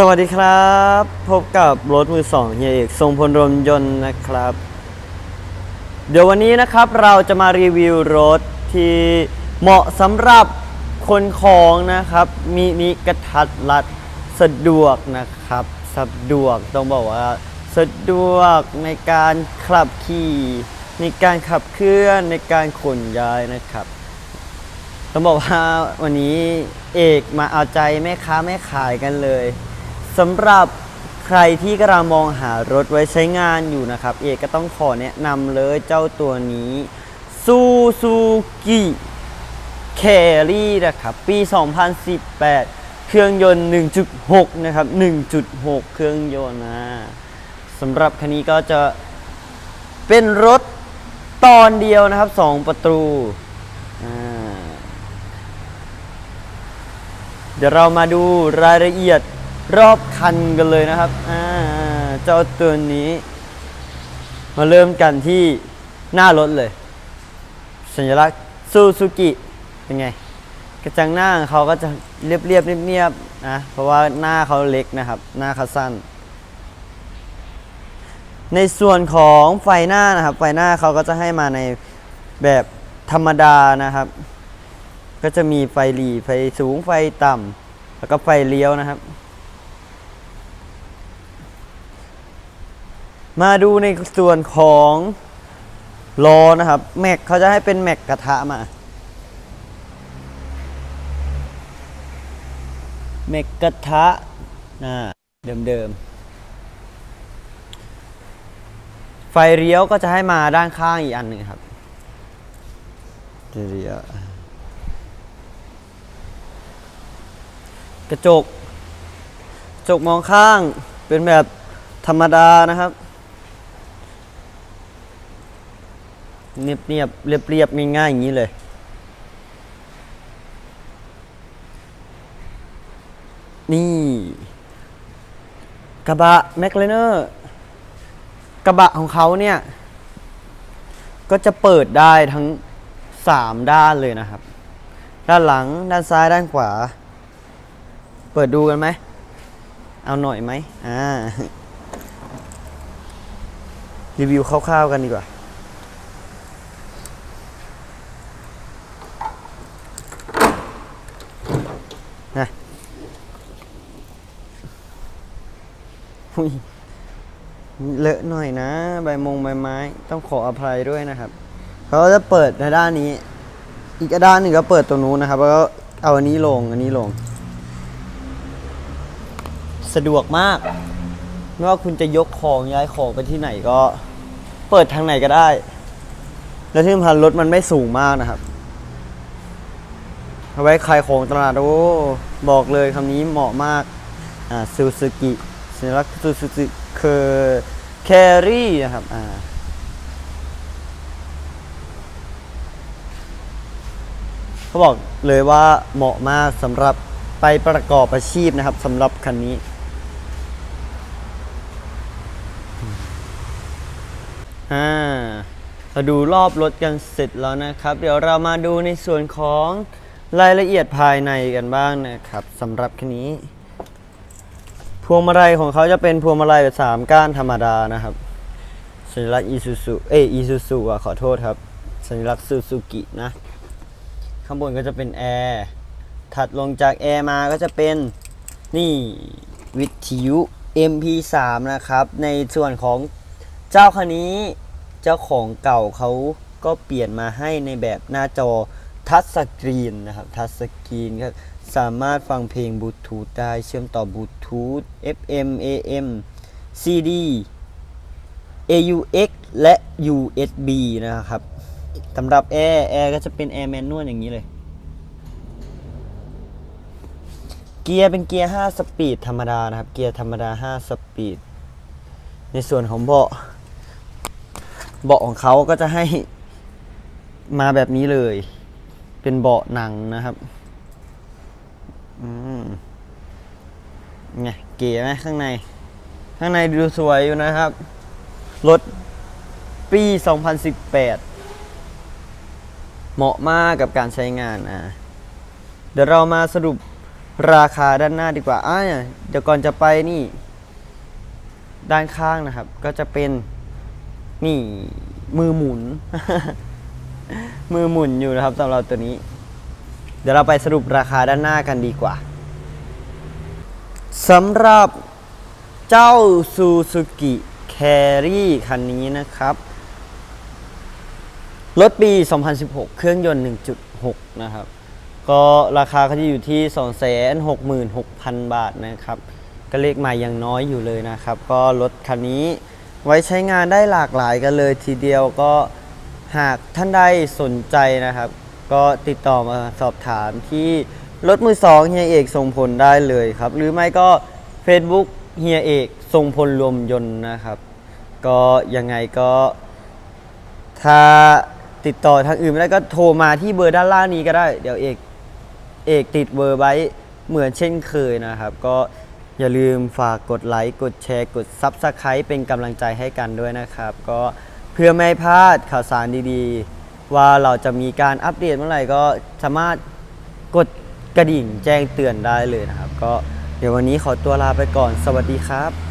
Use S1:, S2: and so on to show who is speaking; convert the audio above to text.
S1: สวัสดีครับ พบกับรถมือสองเฮียเอกทรงพลรมยนต์นะครับ เดี๋ยววันนี้นะครับเราจะมารีวิวรถที่เหมาะสำหรับคนของนะครับ มีมีกระทัดรัดสะดวกนะครับ สะดวกต้องบอกว่า สะดวกในการขับขี่ในการขับเคลื่อนในการขนย้ายนะครับต้องบอกว่าวันนี้เอกมาเอาใจแม่ค้าแม่ขายกันเลย สำหรับใครที่กำลังมองหารถไว้ใช้งานอยู่นะครับ เอกก็ต้องขอแนะนำเลยเจ้าตัวนี้ซูซูกิแครี่นะครับ ปี 2018 เครื่องยนต์ 1.6 นะครับ 1.6 เครื่องยนต์นะสำหรับคันนี้ก็จะเป็นรถตอนเดียวนะครับ 2 ประตู เดี๋ยวเรามาดูรายละเอียด รอบคันกันเลยนะครับอ่าเจ้าตัวนี้ มาเริ่มกันที่หน้ารถเลย สัญลักษณ์ซูซูกิเป็นไง กระจังหน้าเขาก็จะเรียบเรียบๆเนียบๆนะเพราะว่าหน้าเขาเล็กนะครับ หน้าเขาสั้น ในส่วนของไฟหน้านะครับ ไฟหน้าเขาก็จะให้มาในแบบธรรมดานะครับ ก็จะมีไฟหลีไฟสูงไฟต่ำแล้วก็ไฟเลี้ยวนะครับ มาดูในส่วนของล้อนะครับ แม็กเขาจะให้เป็นแม็กกระทะมา แม็กกระทะนะเดิมๆ ไฟเลี้ยวก็จะให้มาด้านข้างอีกอันหนึ่งครับเลี้ยกระจก กระจกมองข้างเป็นแบบธรรมดานะครับ เนียบเนียบเรียบเรียบๆง่ายๆอย่างนี้เลยนี่กระบะแมคเลเนอร์กระบะของเขาเนี่ย ก็จะเปิดได้ทั้ง 3 ด้านเลยนะครับ ด้านหลังด้านซ้ายด้านขวา เปิดดูกันไหม เอาหน่อยไหมอ่า รีวิวคร่าวๆกันดีกว่า นะเลอะหน่อยนะใบมงใบไม้ ต้องขออภัยด้วยนะครับเขาจะเปิดในด้านนี้ อีกด้านหนึ่งก็เปิดตรงนู้นนะครับ แล้วก็เอาอันนี้ลงอันนี้ลง สะดวกมากไม่ว่าคุณจะยกของย้ายของไปที่ไหนก็ เปิดทางไหนก็ได้ แล้วที่สำคัญรถมันไม่สูงมากนะครับ เอาไว้ขายของตลาดโอ้บอกเลยคำนี้เหมาะมากอ่าซูซูกิสัญลักษณ์ซูซูกิคือแครี่นะครับอ่าเขาบอกเลยว่าเหมาะมากสำหรับไปประกอบอาชีพนะครับสำหรับคันนี้ อ่าเราดูรอบรถกันเสร็จแล้วนะครับ เดี๋ยวเรามาดูในส่วนของ รายละเอียดภายในกันบ้างนะครับสำหรับคันนี้ พวงมาลัยของเขาจะเป็นพวงมาลัยแบบสามก้านธรรมดานะครับ สัญลักษณ์อีซูซูเออีซูซูอะขอโทษครับ สัญลักษณ์ซูซูกินะ ข้างบนก็จะเป็นแอร์ถัดลงจากแอร์มาก็จะเป็นนี่วิทยุ MP3 นะครับ ในส่วนของเจ้าคันนี้เจ้าของเก่าเขาก็เปลี่ยนมาให้ในแบบหน้าจอ ทัชสกรีนนะครับทัชสกรีนก็สามารถฟังเพลงบลูทูธได้เชื่อมต่อบลูทูธ FM AM CD AUX และ USB นะครับสำหรับแอร์แอร์ก็จะเป็นแอร์แมนนวลอย่างนี้เลย เกียร์เป็นเกียร์ 5 สปีดธรรมดานะครับ เกียร์ธรรมดา 5 สปีด ในส่วนของเบาะ เบาะของเขาก็จะให้มาแบบนี้เลย เป็นเบาะหนังนะครับอืมไงเก๋ไหมข้างใน ข้างในดูสวยอยู่นะครับ รถปี 2018 เหมาะมากกับการใช้งานอะเดี๋ยวเรามาสรุปราคาด้านหน้าดีกว่าอ่าเดี๋ยวก่อนจะไปนี่ ด้านข้างนะครับ ก็จะเป็นนี่มือหมุน มือหมุนอยู่นะครับสำหรับตัวนี้ เดี๋ยวเราไปสรุปราคาด้านหน้ากันดีกว่าสำหรับเจ้า Suzuki Carry คันนี้นะครับ รถปี 2016 เครื่องยนต์ 1.6 นะครับ ก็ราคาเขาจะอยู่ที่ 266,000 บาทนะครับก็เลขใหม่ยังน้อยอยู่เลยนะครับ ก็รถคันนี้ไว้ใช้งานได้หลากหลายกันเลยทีเดียวก็ หากท่านใดสนใจนะครับ ก็ติดต่อมาสอบถามที่รถมือสองเฮียเอกทรงพลได้เลยครับ หรือไม่ก็ Facebook เฮียเอกทรงพลรวมยนต์นะครับ ก็ยังไงก็ ถ้าติดต่อทางอื่นไม่ได้ก็โทรมาที่เบอร์ด้านล่างนี้ก็ได้ เดี๋ยวเอกเอกติดเบอร์ไว้เหมือนเช่นเคยนะครับ ก็อย่าลืมฝากกดไลค์ กดแชร์ กด Subscribe เป็นกำลังใจให้กันด้วยนะครับ ก็ พื่อไม่ให้พลาดข่าวสารดีๆ ว่าเราจะมีการอัปเดตเมื่อไหร่ก็สามารถกดกระดิ่งแจ้งเตือนได้เลยนะครับ ก็เดี๋ยววันนี้ขอตัวลาไปก่อนสวัสดีครับ